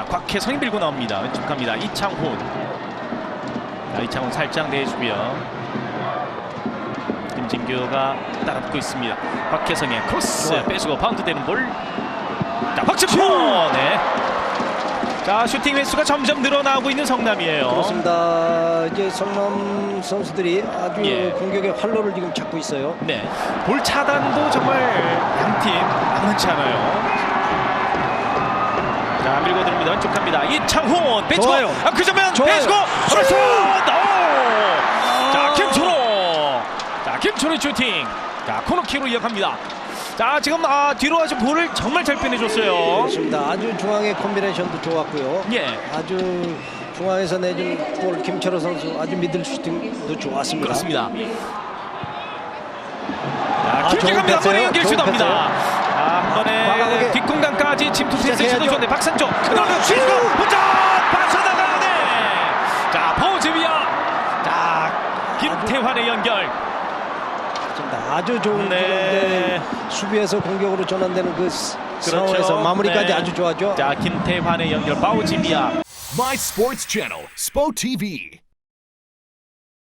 곽혜성이 밀고 나옵니다. 왼쪽 갑니다. 이창훈. 자, 이창훈 살짝 내주고요. 김진규가 따라붙고 있습니다. 곽혜성의 크로스 좋아요. 빼주고 바운드 되는 볼. 자, 박지포. 네. 자, 슈팅 횟수가 점점 늘어나고 있는 성남이에요. 그렇습니다. 이제 성남 선수들이 아주 예. 공격의 활로를 지금 잡고 있어요. 네. 볼 차단도 정말 양팀 만만치 않아요. 자, 들어옵니다. 왼쪽 갑니다. 이창훈 좋아요. 아, 그 좋아요. 빼주고 슛! 슛! 오! 자, 김초로. 자, 김초로 슈팅. 자, 코너킥으로 이어갑니다. 자, 지금 아, 뒤로 아주 볼을 정말 잘 빼내줬어요. 그렇습니다. 아주 중앙의 콤비네이션도 좋았고요. 예. 아주 중앙에서 내준 볼 김철호 선수 아주 미들 슈팅도 좋았습니다. 그렇습니다. 자, 아, 김기 좋은 갑니다. 한 번에 패스예요. 연결 시도합니다. 침투 패스 시작해야죠. 시도 좋은데 박산조 그러면 슈팅 혼자 빠져나가야 돼. 자, 포즈비아. 자, 김태환의 연결. 아주 좋은 네. 수비에서 공격으로 전환되는 그 스- 그렇죠. 상황에서 마무리까지 네. 아주 좋았죠. 자, 김태환의 연결 파우지비아. My Sports Channel, SPO TV.